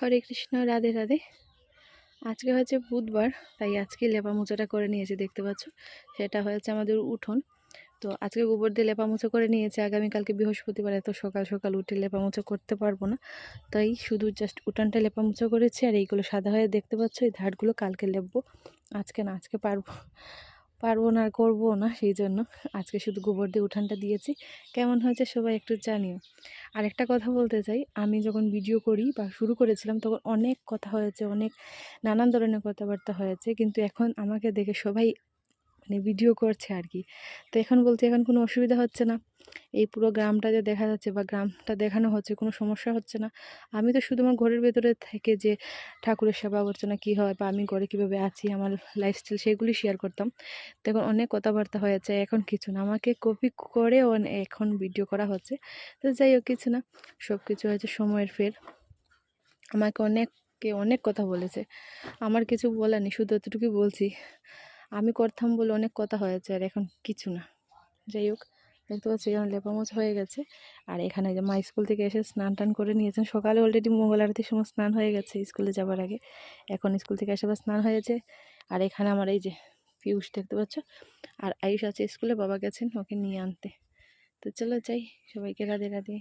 হরে কৃষ্ণ, রাধে রাধে। আজকে হচ্ছে বুধবার, তাই আজকে লেপা মোচাটা করে নিয়েছি, দেখতে পাচ্ছ? সেটা হয়েছে আমাদের উঠোন। তো আজকে গোবর দিয়ে লেপা মোচা করে নিয়েছে। আগামীকালকে বৃহস্পতিবার এত সকাল সকাল উঠে লেপা মোচা করতে পারব না। তাই শুধু জাস্ট উঠানটা লেপা মোচা করেছি, আর এইগুলো সাদা হয়ে দেখতে পাচ্ছ, এই ধারগুলো কালকে লেপবো। আজকে না, আজকে পারব। পারব না, আর করব না, সেই জন্য আজকে শুধু গোবর দিয়ে উঠানটা দিয়েছি। কেমন হয়েছে সবাই একটু জানিও। আর একটা কথা বলতে চাই, আমি যখন ভিডিও করি বা শুরু করেছিলাম তখন অনেক কথা হয়েছে, অনেক নানান ধরনের কথাবার্তা হয়েছে, কিন্তু এখন আমাকে দেখে সবাই মানে ভিডিও করছে আর কি। তো এখন বলতে এখন কোনো অসুবিধা হচ্ছে না। এই পুরো গ্রামটা যে দেখা যাচ্ছে বা গ্রামটা দেখানো হচ্ছে, কোনো সমস্যা হচ্ছে না। আমি তো শুধু আমার ঘরের ভেতরে থেকে যে ঠাকুরের সেবা করছে না কী হয় বা আমি ঘরে কীভাবে আছি, আমার লাইফস্টাইল সেগুলি শেয়ার করতাম। তখন অনেক কথাবার্তা হয়েছে, এখন কিছু না। আমাকে কপি করে এখন ভিডিও করা হচ্ছে। তো যাই হোক, কিছু না সব কিছু হয়েছে সময়ের ফের। আমাকে অনেককে অনেক কথা বলেছে। আমার কিছু বলার নেই, শুধু এতটুকুই বলছি, আমি করতাম বলে অনেক কথা হয়েছে আর এখন কিছু না। যাই হোক। দেখতে পাচ্ছি যেমন লেপামোচ হয়ে গেছে। আর এখানে যে মা স্কুল থেকে এসে স্নান টান করে নিয়েছেন। সকালে অলরেডি মঙ্গল আরতির সময় স্নান হয়ে গেছে স্কুলে যাবার আগে। এখন স্কুল থেকে এসে স্নান হয়েছে। আর এখানে আমার এই যে পিউষ দেখতে পাচ্ছ? আর আয়ুষ আছে স্কুলে, বাবা গেছেন ওকে নিয়ে আনতে। তো চলো যাই, সবাইকে রাধে রাধে।